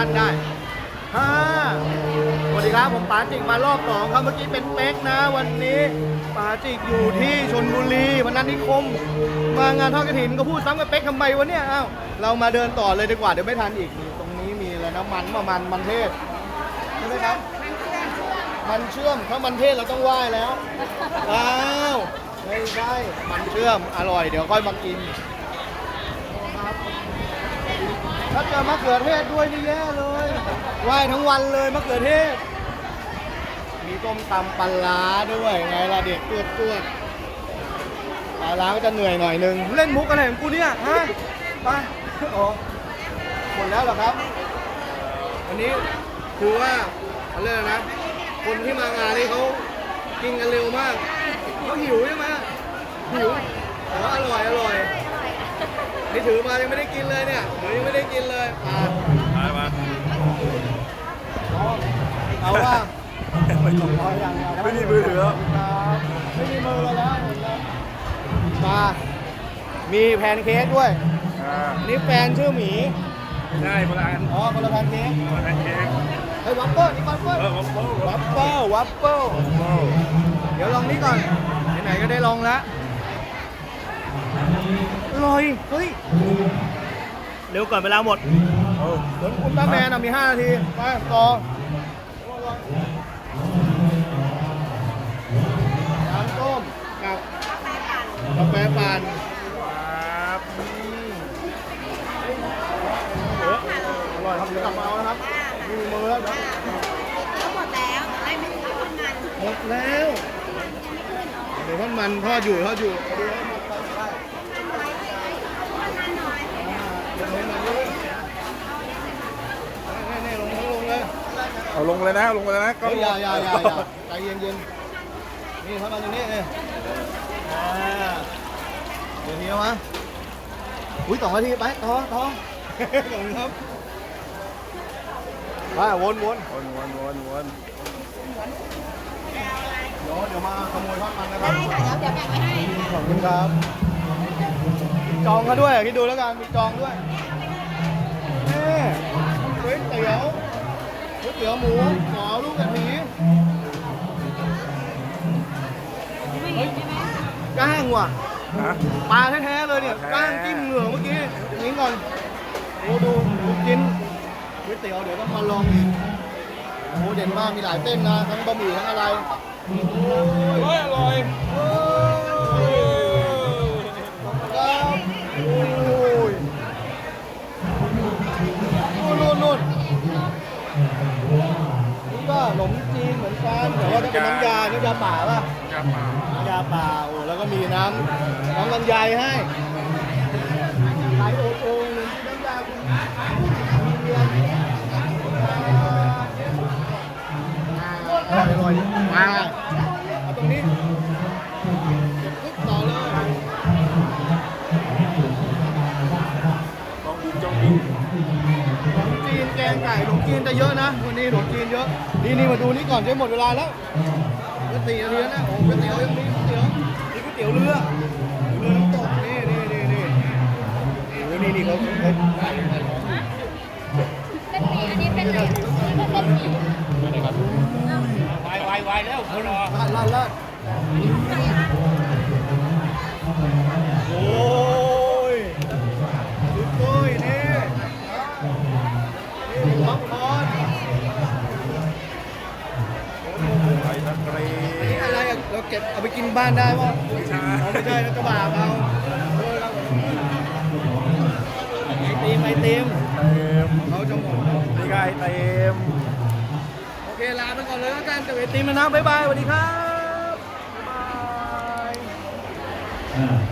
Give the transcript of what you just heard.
ท่านได้ฮ่าสวัสดีครับ ผมป๋าจิกมารอบสองครับ เมื่อกี้เป็นเป๊กนะ วันนี้ป๋าจิกอยู่ที่ชนบุรีพนัสนิคม มางานทอดกระถินก็พูดซ้ำกับเป๊กทำไมวะเนี่ย อ้าว เรามาเดินต่อเลยดีกว่า เดี๋ยวไม่ทันอีก ตรงนี้มีอะไรนะ มันประมัน มันเทศ ใช่ไหมครับ มันเชื่อม ถ้ามันเทศเราต้องไหว้แล้ว อ้าว ไม่ใช่ มันเชื่อม อร่อย เดี๋ยวค่อยมากิน ถ้าเจอมะเขือเทศด้วยนี่แย่เลยไหวทั้งวันเลยมะเขือเทศ มีต้มตำปลาร้าด้วยไงล่ะเด็กตัวตัวปลาร้าก็จะเหนื่อยหน่อยนึง เล่นมุกอะไรของกูเนี่ยฮะไปโอ้หมดแล้วเหรอครับวันนี้คือว่าเขาเรียกอะไรนะ คนที่มางานนี่เขากินกันเร็วมากเขาหิวใช่ไหมหิวแต่ว่าอร่อยอร่อยนี่ถือมายังไม่ได้กินเลยเนี่ยเดี๋ยวยังไม่ได้กินเลยอ่า มามา เอาว่า ไม่มีมือถือแล้ว ครับไม่มีมือเราแล้วเห็นแล้วมา มีแพนเค้กด้วย อ่านี่แฟนชื่อหมีได้โบราณอ๋อคนละแพนเค้กโบราณเค้กเฮ้ยวัฟเฟิลนี่วัฟเฟิลเออวัฟเฟิลวัฟเฟิลวัฟเฟิลเดี๋ยวลองนี่ก่อนไหนๆก็ได้ลองแล้วอร่อยเฮ้ยเร็วก่อนเวลาหมดเออเหมือนอุลตร้าแมนอะมี5นาทีไปต่อน้ำต้มกับกาแฟปั่น ทอดมันทอดอยู่ทอดอยู่พอดีให้หมดไปได้ทำงานหน่อยลงให้มันเลยแน่ๆลงทั้งลงเลยเอาลงเลยนะลงเลยนะเฮ้ยอย่าอย่าอย่าอย่าใจเย็นเย็นๆนี่ทอดมันอยู่นี่เองอ่าเดี๋ยวนี้มาอุ้ยสองนาทีไปท้อท้อขอบคุณครับไปวนวนวนวนวนวน เดี๋ยวเดี๋ยวมาขโมยทอดมันนะครับได้ค่ะ เดี๋ยวเดี๋ยวแบ่งไว้ให้ขอบคุณครับมีจองเขาด้วยคิดดูแล้วกันมีจองด้วยนี่ก๋วยเตี๋ยวก๋วยเตี๋ยวหมูหมอลูกกะทิไม่เห็นใช่ไหมก้างว่ะฮะ ปลาแท้ๆเลยเนี่ยแท้ก้างจิ้มเหงือกเมื่อกี้อย่างนี้ก่อนโอ้ดูดูกินก๋วยเตี๋ยวเดี๋ยวต้องมาลองอีกโอ้เด่นมากมีหลายเส้นนะทั้งบะหมี่ทั้งอะไรโอร่อยอรับโอ้ยนู่นนู่นนี่ก็ขนมจีนเหมือนกันแต่ว่าต้องเป็นน้ำยาน้ำยาป่าป่ะยาป่าน้ำยาป่าโอ้แล้วก็มีน้ำน้ำลำไยให้ขายโอ่งโอ่งหนึ่งที่น้ำยาคุณมีเรียนอ่าอร่อย มาเอาตรงนี้เก็บปุ๊บต่อเลยต้องบินจ้องบินขนมจีนแกงไก่ขนมจีนจะเยอะนะวันนี้ขนมจีนเยอะนี่นี่มาดูนี่ก่อนจะหมดเวลาแล้วก๋วยเตี๋ยวเรือนะโอ้ก๋วยเตี๋ยวยังมีก๋วยเตี๋ยวนี่ก๋วยเตี๋ยวเรือ แล้วคนรอลาดลาดลาดโอ้ยสุดโอ้ยนี่นี่ป๊อปคอร์นไปตะเกรีนี่อะไรอะเราเก็บเอาไปกินบ้านได้ป่ะไม่ใช่เอาไม่ใช่นะกระบาเอาเออเราไอติมไอติมเต็มเขาจะหมดนี่ไงเต็มโอ เคลาไปก่อนเลยแล้วกันกับไอติมนะบ๊ายบายสวัสดีครับ บ๊ายบาย